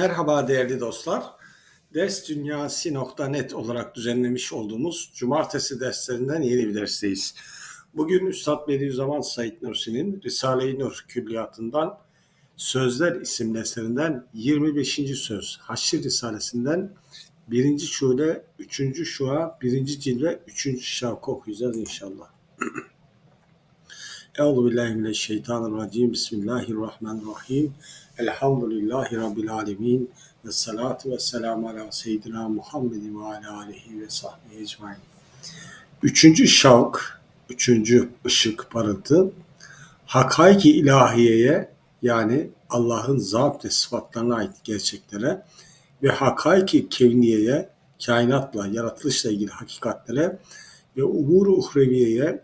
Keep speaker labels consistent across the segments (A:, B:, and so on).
A: Merhaba değerli dostlar. Dersdünyasi.net olarak düzenlemiş olduğumuz cumartesi derslerinden yeni bir dersteyiz. Bugün Üstad Bediüzzaman Said Nursi'nin Risale-i Nur külliyatından Sözler isimli eserinden 25. söz Haşr Risalesinden 1. şule, 3. şua, 1. cilve, 3. şavka okuyacağız inşallah. Euzu billahi mineşşeytanirracim. Bismillahirrahmanirrahim. Elhamdülillahi rabbil alamin. Ve salatu ve selamu ala seyyidina Muhammedin ve ala alihi ve sahbihi ecmaîn. Üçüncü şavk, üçüncü ışık parıltı hakaiki ilahiyeye yani Allah'ın zat ve sıfatlarına ait gerçeklere ve hakaiki kevniyeye kainatla, yaratılışla ilgili hakikatlere ve umur-u uhreviyeye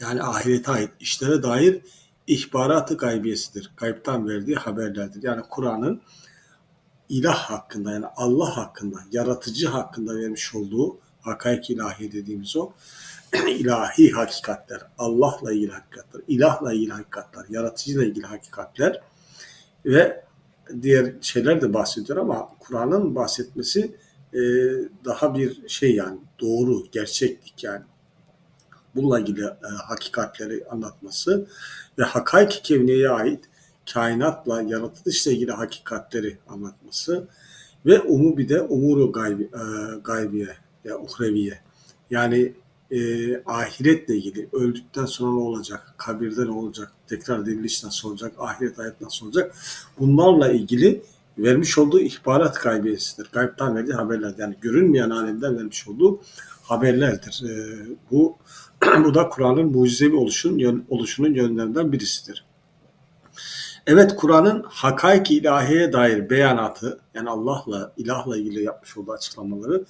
A: yani ahirete ait işlere dair ihbaratı gaybiyesidir. Gaybtan verdiği haberlerdir. Yani Kur'an'ın ilah hakkında yani Allah hakkında, yaratıcı hakkında vermiş olduğu hakaik ilahi dediğimiz o ilahi hakikatler, Allah'la ilgili hakikatler, ilahla ilgili hakikatler, yaratıcıyla ilgili hakikatler ve diğer şeyler de bahsediyor ama Kur'an'ın bahsetmesi daha bir şey yani doğru, gerçeklik yani bununla ilgili e, hakikatleri anlatması ve hakaik kevniye ait kainatla, yaratılışla ilgili hakikatleri anlatması ve umu bir de umuru gaybi, e, gaybiye ya uhreviye yani e, ahiretle ilgili öldükten sonra ne olacak, kabirde ne olacak, tekrar diriliş nasıl olacak, ahiret hayat nasıl olacak bunlarla ilgili vermiş olduğu ihbarat gaybiyesidir. Gaybtan verdiği haberler yani görünmeyen alemden vermiş olduğu haberlerdir. E, bu bu da Kur'an'ın mucizevi oluşun, oluşunun yönlerinden birisidir. Evet Kur'an'ın hakaik ilahiye dair beyanatı yani Allah'la, ilahla ilgili yapmış olduğu açıklamaları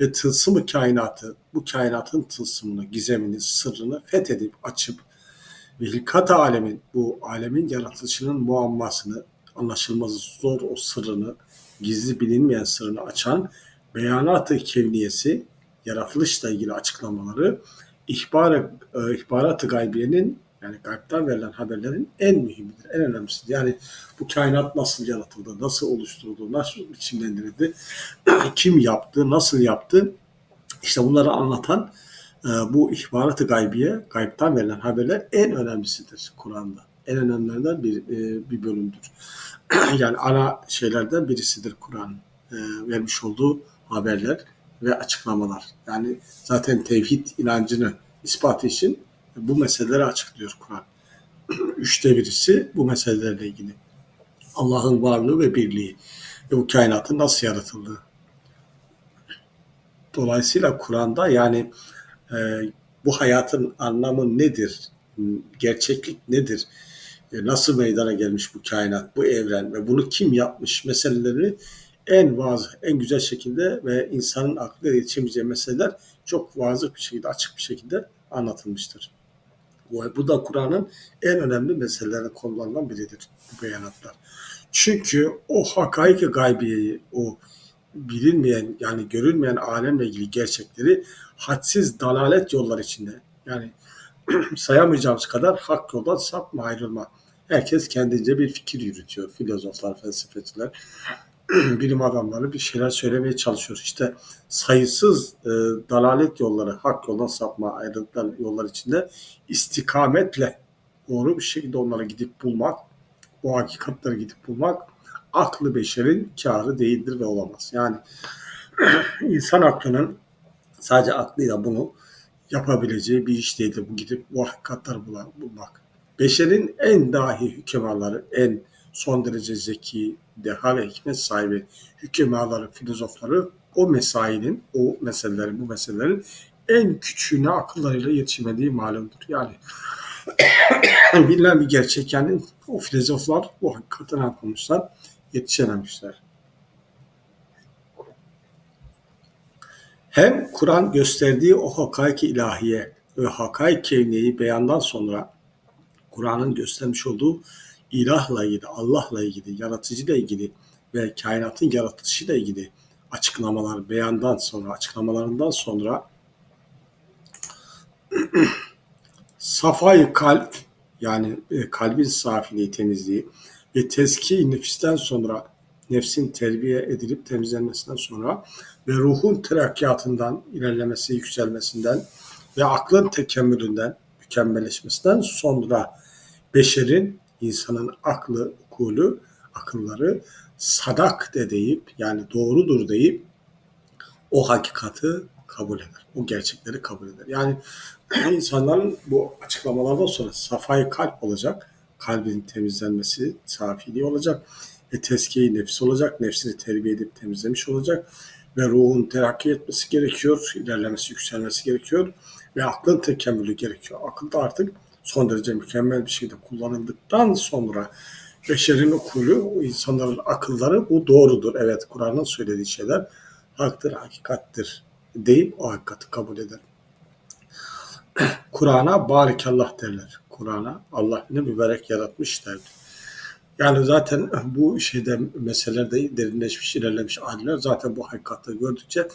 A: ve tılsımı kainatı, bu kainatın tılsımını, gizemini, sırrını fethedip açıp ve hilkat alemin, bu alemin yaratılışının muammasını, anlaşılması zor o sırrını, gizli bilinmeyen sırrını açan beyanat-ı kevniyesi, yaratılışla ilgili açıklamaları ihbar, e, ihbarat-ı gaybiyenin yani gaybden verilen haberlerin en mühimidir, en önemlisidir. Yani bu kainat nasıl yaratıldı, nasıl oluşturuldu, nasıl biçimlendirildi, kim yaptı, nasıl yaptı, işte bunları anlatan e, bu ihbarat-ı gaybiye, gaybden verilen haberler en önemlisidir Kur'an'da. En önemlilerinden bir, e, bir bölümdür. yani ana şeylerden birisidir Kur'an e, vermiş olduğu haberler ve açıklamalar. Yani zaten tevhid inancını ispatı için bu meseleleri açıklıyor Kur'an. Üçte birisi bu meselelerle ilgili. Allah'ın varlığı ve birliği ve bu kainatın nasıl yaratıldığı. Dolayısıyla Kur'an'da yani e, bu hayatın anlamı nedir? Gerçeklik nedir? E, nasıl meydana gelmiş bu kainat, bu evren ve bunu kim yapmış meseleleri en vazı, en güzel şekilde ve insanın aklıyla yetişemeyeceği meseleler çok vazı bir şekilde, açık bir şekilde anlatılmıştır. Bu, da Kur'an'ın en önemli meselelerine konularından biridir bu beyanatlar. Çünkü o hakaiki gaybiyeyi, o bilinmeyen yani görülmeyen alemle ilgili gerçekleri hadsiz dalalet yollar içinde yani sayamayacağımız kadar hak yoldan sapma ayrılma. Herkes kendince bir fikir yürütüyor. Filozoflar, felsefeciler. bilim adamları bir şeyler söylemeye çalışıyor. İşte sayısız e, dalalet yolları, hak yoldan sapma ayrıntılar yollar içinde istikametle doğru bir şekilde onlara gidip bulmak, o hakikatleri gidip bulmak aklı beşerin karı değildir ve olamaz. Yani insan aklının sadece aklıyla bunu yapabileceği bir iş değildir. Bu gidip bu hakikatleri bulmak. Beşerin en dahi hükümaları, en son derece zeki, deha ve hikmet sahibi hükümaları, filozofları o mesainin, o meselelerin, bu meselelerin en küçüğüne akıllarıyla yetişmediği malumdur. Yani bilinen bir gerçek yani o filozoflar bu hakikaten yapmışlar, yetişememişler. Hem Kur'an gösterdiği o hakaik ilahiye ve hakaik kevniyeyi beyandan sonra Kur'an'ın göstermiş olduğu ilahla ilgili, Allah'la ilgili, yaratıcıyla ilgili ve kainatın yaratılışıyla ilgili açıklamalar beyandan sonra, açıklamalarından sonra safayı kalp yani e, kalbin safiliği, temizliği ve tezki nefisten sonra nefsin terbiye edilip temizlenmesinden sonra ve ruhun terakkiyatından, ilerlemesi, yükselmesinden ve aklın tekemmülünden, mükemmelleşmesinden sonra beşerin, insanın aklı, kulu, akılları sadak de deyip yani doğrudur deyip o hakikati kabul eder. O gerçekleri kabul eder. Yani insanların bu açıklamalardan sonra safayı kalp olacak. Kalbin temizlenmesi, safiliği olacak. Ve tezkiye nefis olacak. Nefsini terbiye edip temizlemiş olacak. Ve ruhun terakki etmesi gerekiyor. ilerlemesi, yükselmesi gerekiyor. Ve aklın tekemmülü gerekiyor. Akıl da artık son derece mükemmel bir şekilde kullanıldıktan sonra beşerin okulu, insanların akılları bu doğrudur. Evet Kur'an'ın söylediği şeyler haktır, hakikattir deyip o hakikati kabul eder. Kur'an'a barikallah derler. Kur'an'a Allah ne mübarek yaratmış derler. Yani zaten bu şeyde meselelerde derinleşmiş, ilerlemiş alimler zaten bu hakikati gördükçe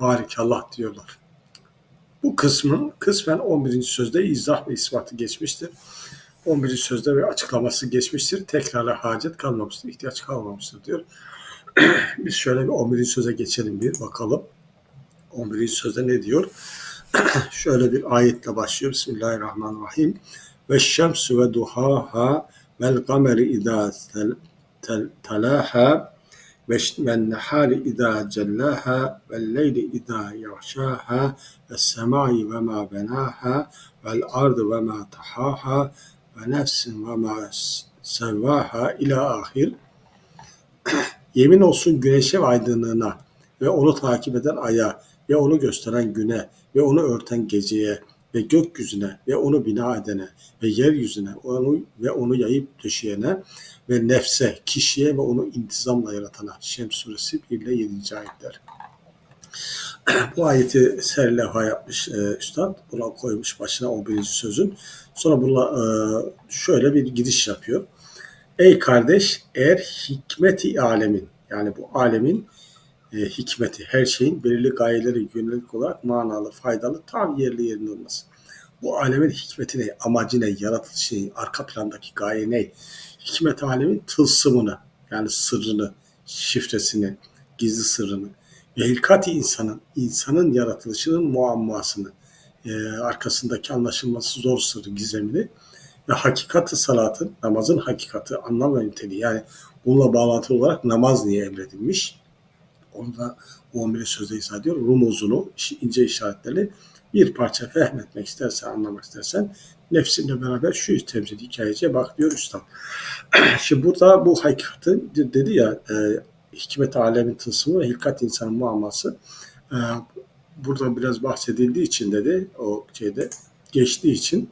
A: barikallah diyorlar. Bu kısmın kısmen 11. sözde izah ve ispatı geçmiştir. 11. sözde ve açıklaması geçmiştir. Tekrara hacet kalmamıştır, ihtiyaç kalmamıştır diyor. Biz şöyle bir 11. söze geçelim bir bakalım. 11. sözde ne diyor? şöyle bir ayetle başlıyor. Bismillahirrahmanirrahim. Ve şemsu ve duhaha vel kameri idâ talaha ve semai ve ma benaha vel ardı ve ma tahaha ve nefsin ve ma sevvaha ila ahir. Yemin olsun güneşe ve aydınlığına ve onu takip eden aya ve onu gösteren güne ve onu örten geceye ve gökyüzüne ve onu bina edene ve yeryüzüne onu ve onu yayıp döşeyene ve nefse, kişiye ve onu intizamla yaratana. Şems suresi 1 ile 7. ayetler. Bu ayeti serlevha yapmış e, Üstad. Buna koymuş başına 11. sözün. Sonra buna e, şöyle bir giriş yapıyor. Ey kardeş eğer hikmeti alemin yani bu alemin e, hikmeti her şeyin belirli gayeleri yönelik olarak manalı, faydalı, tam yerli yerinde olması. Bu alemin hikmeti ne, amacı ne, yaratılışı ne, arka plandaki gaye ne? Hikmet alemin tılsımını yani sırrını, şifresini, gizli sırrını ve hilkati insanın, insanın yaratılışının muammasını, e, arkasındaki anlaşılması zor sırrı gizemini ve hakikati salatın, namazın hakikati, anlam ve niteliği. Yani bununla bağlantılı olarak namaz niye emredilmiş? Onu da 11. sözde izah ediyor. Rumuzunu, ince işaretleri bir parça fehmetmek istersen, anlamak istersen nefsinle beraber şu temsil hikayeciye bak diyor Üstad. Şimdi burada bu hakikati dedi ya e, hikmet alemin tılsımı ve hilkat insanın muamması e, burada biraz bahsedildiği için dedi o şeyde geçtiği için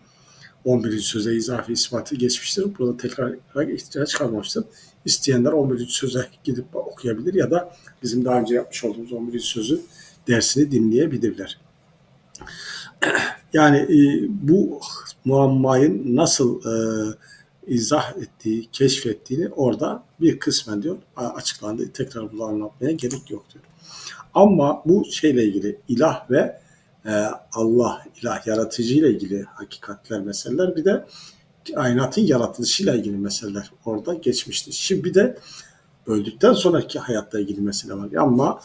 A: 11. söze izafi ispatı geçmiştir. Burada tekrar ihtiyaç kalmamıştır. İsteyenler 11. söze gidip okuyabilir ya da bizim daha önce yapmış olduğumuz 11. sözü dersini dinleyebilirler. Yani e, bu muammayın nasıl e, izah ettiği, keşfettiğini orada bir kısmen diyor açıklandı. Tekrar bunu anlatmaya gerek yok diyor. Ama bu şeyle ilgili ilah ve e, Allah, ilah yaratıcı ile ilgili hakikatler meseleler bir de kainatın yaratılışıyla ilgili meseleler orada geçmişti. Şimdi bir de öldükten sonraki hayatla ilgili mesele var. Ama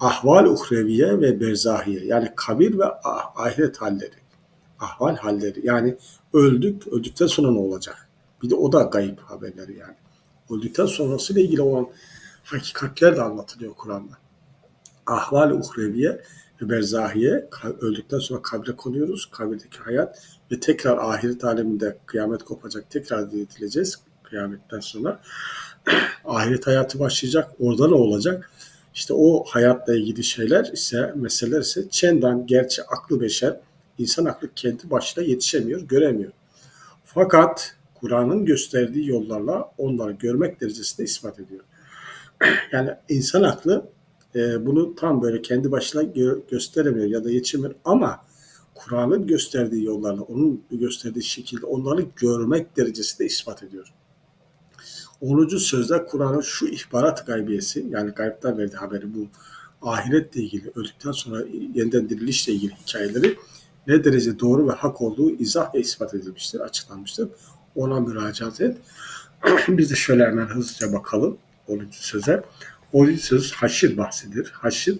A: ahval uhreviye ve berzahiye yani kabir ve ah, ahiret halleri. Ahval halleri yani öldük, öldükten sonra ne olacak? Bir de o da gayip haberleri yani. Öldükten sonrasıyla ilgili olan hakikatler de anlatılıyor Kur'an'da. Ahval uhreviye ve berzahiye öldükten sonra kabre konuyoruz. Kabirdeki hayat ve tekrar ahiret aleminde kıyamet kopacak. Tekrar diriltileceğiz kıyametten sonra. ahiret hayatı başlayacak. Orada ne olacak? İşte o hayatla ilgili şeyler ise meseleler ise çendan gerçi aklı beşer insan aklı kendi başına yetişemiyor, göremiyor. Fakat Kur'an'ın gösterdiği yollarla onları görmek derecesinde ispat ediyor. yani insan aklı e, bunu tam böyle kendi başına gö- gösteremiyor ya da yetişemiyor ama Kur'an'ın gösterdiği yollarla, onun gösterdiği şekilde onları görmek derecesinde ispat ediyor. 10. sözde Kur'an'ın şu ihbarat gaybiyesi yani gaybden verdiği haberi bu ahiretle ilgili öldükten sonra yeniden dirilişle ilgili hikayeleri ne derece doğru ve hak olduğu izah ve ispat edilmiştir, açıklanmıştır. Ona müracaat et. Biz de şöyle hemen hızlıca bakalım. 10. söze. 10. söz haşir bahsidir. Haşir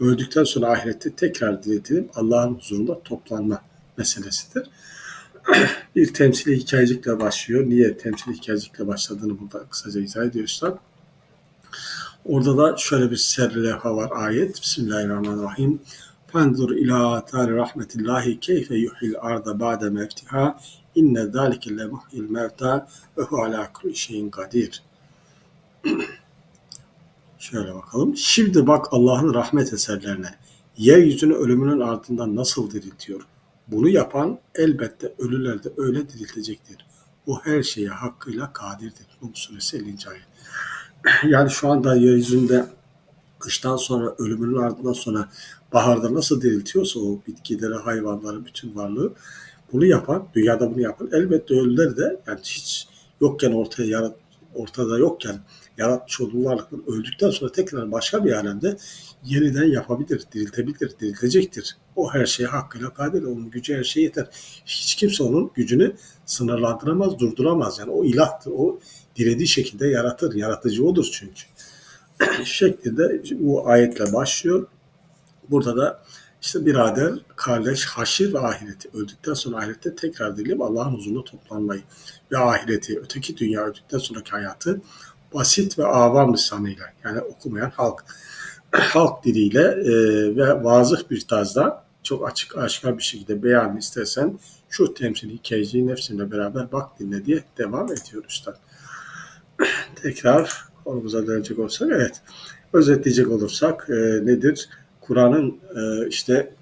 A: öldükten sonra ahirette tekrar diriltilip Allah'ın huzurunda toplanma meselesidir. bir temsili hikayecikle başlıyor. Niye temsili hikayecikle başladığını burada kısaca izah ediyorlar. Orada da şöyle bir serlevha var ayet. Bismillahirrahmanirrahim. Fendur ila tari rahmetillahi keyfe yuhil arda ba'de mevtiha inne zâlike le muhyil mevta ve hu ala kulli şeyin kadir. Şöyle bakalım. Şimdi bak Allah'ın rahmet eserlerine. Yeryüzünü ölümünün ardından nasıl diriltiyor? Bunu yapan elbette ölüler de öyle diriltecektir. O her şeye hakkıyla kadirdir. Rum suresi 50. ayet. Yani şu anda yeryüzünde kıştan sonra ölümünün ardından sonra baharda nasıl diriltiyorsa o bitkileri, hayvanları, bütün varlığı bunu yapan, dünyada bunu yapan elbette ölüler de yani hiç yokken ortaya yarat, ortada yokken yaratmış olduğu varlıklar öldükten sonra tekrar başka bir alemde yeniden yapabilir, diriltebilir, diriltecektir. O her şeye hakkıyla kadir, onun gücü her şeye yeter. Hiç kimse onun gücünü sınırlandıramaz, durduramaz. Yani o ilahtır, o dilediği şekilde yaratır, yaratıcı odur çünkü. şeklinde bu ayetle başlıyor. Burada da işte birader, kardeş, haşir ve ahireti öldükten sonra ahirette tekrar dirilip Allah'ın huzuruna toplanmayı ve ahireti, öteki dünya öldükten sonraki hayatı basit ve avam lisanıyla yani okumayan halk halk diliyle e, ve vazıh bir tarzda çok açık aşikar bir şekilde beyan istersen şu temsili hikayeciyi nefsimle beraber bak dinle diye devam ediyor üstad. Tekrar konumuza dönecek olsak evet özetleyecek olursak e, nedir? Kur'an'ın e, işte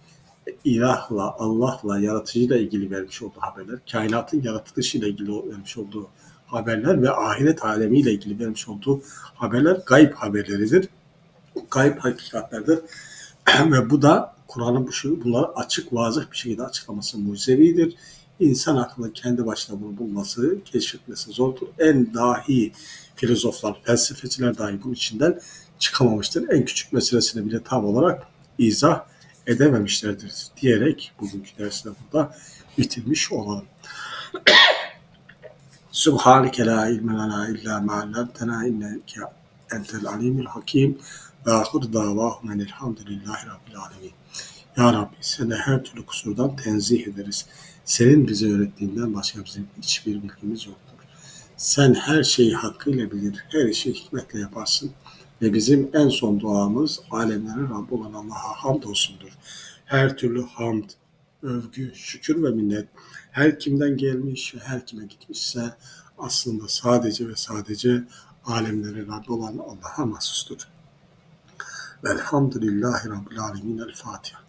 A: ilahla, Allah'la, yaratıcıyla ilgili vermiş olduğu haberler, kainatın yaratılışıyla ilgili vermiş olduğu haberler ve ahiret alemiyle ilgili vermiş olduğu haberler gayb haberleridir. Gayb hakikatlerdir. ve bu da Kur'an'ın bu şey, bunları açık, vazıh bir şekilde açıklaması mucizevidir. İnsan aklının kendi başına bunu bulması, keşfetmesi zordur. En dahi filozoflar, felsefeciler dahi bunun içinden çıkamamıştır. En küçük meselesini bile tam olarak izah edememişlerdir diyerek bugünkü dersinde burada bitirmiş olalım. Subhaneke la ilme lana illa ma allamtena inneke entel alimul hakim ve ahir davahum enelhamdülillahi rabbil alemin. Ya Rabbi seni her türlü kusurdan tenzih ederiz. Senin bize öğrettiğinden başka bizim hiçbir bilgimiz yoktur. Sen her şeyi hakkıyla bilir, her işi hikmetle yaparsın. Ve bizim en son duamız alemlerin Rabbi olan Allah'a hamdolsundur. Her türlü hamd, övgü, şükür ve minnet her kimden gelmiş ve her kime gitmişse aslında sadece ve sadece alemlerin Rabbi olan Allah'a mahsustur. Velhamdülillahi Rabbil Alemin. El Fatiha.